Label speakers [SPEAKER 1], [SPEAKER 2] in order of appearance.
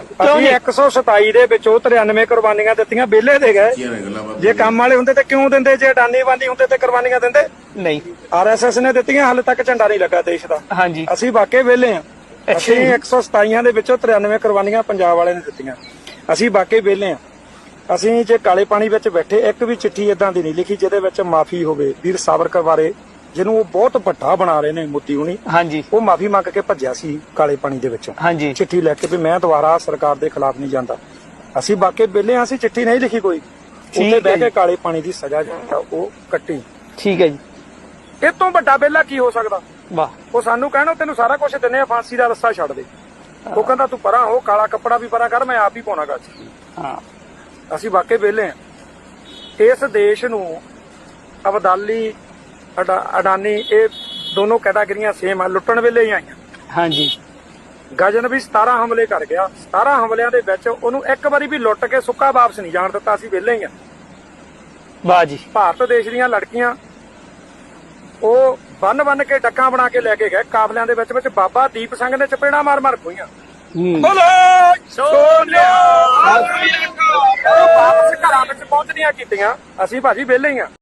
[SPEAKER 1] ਅਸੀਂ 127 ਦੇ ਵਿੱਚੋਂ 93 ਕੁਰਬਾਨੀਆਂ ਦਿੱਤੀਆਂ ਵਿਹਲੇ ਦੇ ਗਏ। ਜੇ ਕੰਮ ਵਾਲੇ ਹੁੰਦੇ ਤੇ ਕਿਉਂ ਦਿੰਦੇ? ਜੇ ਅਡਾਨੀ ਬੰਦੀ ਹੁੰਦੇ ਤੇ ਕੁਰਬਾਨੀਆਂ ਦਿੰਦੇ?
[SPEAKER 2] ਨਹੀਂ।
[SPEAKER 1] ਆਰਐਸਐਸ ਨੇ ਦਿੱਤੀਆਂ ਹਾਲੇ ਤੱਕ ਝੰਡਾ ਨਹੀਂ ਲੱਗਾ ਦੇਸ਼ ਦਾ।
[SPEAKER 2] ਹਾਂਜੀ।
[SPEAKER 1] ਅਸੀਂ ਵਾਕਈ ਵਿਹਲੇ ਆ ਅਸੀਂ 127 ਦੇ ਵਿੱਚੋਂ 93 ਕੁਰਬਾਨੀਆਂ ਪੰਜਾਬ ਵਾਲੇ ਨੇ ਦਿੱਤੀਆਂ। ਅਸੀਂ ਵਾਕਈ ਵਿਹਲੇ ਆ ਅਸੀਂ ਜੇ ਕਾਲੇ ਪਾਣੀ ਵਿੱਚ ਬੈਠੇ ਇੱਕ ਵੀ ਚਿੱਠੀ ਇਦਾਂ ਦੀ ਨਹੀਂ ਲਿਖੀ ਜਿਹਦੇ ਵਿੱਚ ਮਾਫੀ ਹੋਵੇ ਵੀਰ ਸਾਵਰਕਰ ਬਾਰੇ ਜਿਹਨੂੰ ਉਹ ਬਹੁਤ ਵੱਡਾ ਬਣਾ ਰਹੇ ਨੇ ਮੋਦੀ ਹੁਣੀ
[SPEAKER 2] ਹਾਂਜੀ।
[SPEAKER 1] ਉਹ ਮਾਫੀ ਮੰਗ ਕੇ ਭੱਜਿਆ ਸੀ ਕਾਲੇ ਪਾਣੀ ਦੇ ਵਿੱਚੋਂ।
[SPEAKER 2] ਹਾਂਜੀ।
[SPEAKER 1] ਚਿੱਠੀ ਲੈ ਕੇ ਵੀ ਮੈਂ ਦੁਬਾਰਾ ਸਰਕਾਰ ਦੇ ਖਿਲਾਫ ਨਹੀਂ ਜਾਂਦਾ। ਅਸੀਂ ਵਾਕਈ ਵਿਹਲੇ ਆ ਅਸੀਂ ਚਿੱਠੀ ਨਹੀਂ ਲਿਖੀ ਕੋਈ। ਉੱਥੇ
[SPEAKER 2] ਹੈ
[SPEAKER 1] ਬਹਿ ਕੇ। ਕਾਲੇ ਪਾਣੀ ਦੀ ਸਜ਼ਾ ਉਹ ਕੱਟੀ।
[SPEAKER 2] ਠੀਕ ਹੈ ਜੀ।
[SPEAKER 1] ਇਹ ਤੋਂ ਵੱਡਾ ਵਿਹਲਾ ਕੀ ਹੋ ਸਕਦਾ?
[SPEAKER 2] ਵਾਹ।
[SPEAKER 1] ਉਹ ਸਾਨੂੰ ਕਹਿਣੋ ਤੈਨੂੰ ਸਾਰਾ ਕੁਝ ਦਿੰਨੇ ਆ ਫਾਂਸੀ ਦਾ ਰਸਤਾ ਛੱਡ ਦੇ। ਉਹ ਕਹਿੰਦਾ ਤੂੰ ਪਰਾਂ ਹੋ ਕਾਲਾ ਕੱਪੜਾ ਵੀ ਪਰਾਂ ਕਰ ਮੈਂ ਆਪ ਹੀ ਪਾਉਣਾ ਗੱਜ
[SPEAKER 2] ਹਾਂ।
[SPEAKER 1] ਅਸੀਂ ਵਾਕਈ ਵਿਹਲੇ ਆ ਇਸ ਦੇਸ਼ ਨੂੰ ਅਬਦਾਲੀ ਅਡਾਨੀ ਇਹ ਦੋਨੋਂ ਕੈਟਾਗਰੀਆਂ ਸੇਮ ਆ ਲੁੱਟਣ ਵੇਲੇ ਹੀ ਆਈਆਂ।
[SPEAKER 2] ਹਾਂਜੀ।
[SPEAKER 1] ਗਜਨ ਵੀ 17 ਹਮਲੇ ਕਰ ਗਿਆ। 17 ਹਮਲਿਆਂ ਦੇ ਵਿੱਚ ਉਹਨੂੰ ਇੱਕ ਵਾਰੀ ਵੀ ਲੁੱਟ ਕੇ ਸੁੱਕਾ ਵਾਪਸ ਨਹੀਂ ਜਾਣ ਦਿੱਤਾ ਅਸੀਂ ਵਿਹਲੇ ਹੀ ਆ।
[SPEAKER 2] ਵਾਹ ਜੀ।
[SPEAKER 1] ਭਾਰਤ ਦੇਸ਼ ਦੀਆਂ ਲੜਕੀਆਂ ਉਹ ਬੰਨ ਬੰਨ ਕੇ ਡੱਕਾਂ ਬਣਾ ਕੇ ਲੈ ਕੇ ਗਏ। ਕਾਫਲਿਆਂ ਦੇ ਵਿੱਚ ਵਿੱਚ ਬਾਬਾ ਦੀਪ ਸਿੰਘ ਨੇ ਚਪੇੜਾ ਮਾਰ ਮਾਰ ਖੋਈਆਂ।
[SPEAKER 2] ਹੂੰ।
[SPEAKER 1] ਬੋਲੇ! ਸੋਨਿਆ! ਉਹ ਵਾਪਸ ਘਰਾਂ ਵਿੱਚ ਪਹੁੰਚਦੀਆਂ ਕੀਤੀਆਂ। ਅਸੀਂ ਭਾਜੀ ਵਿਹਲੇ ਹੀ ਆ।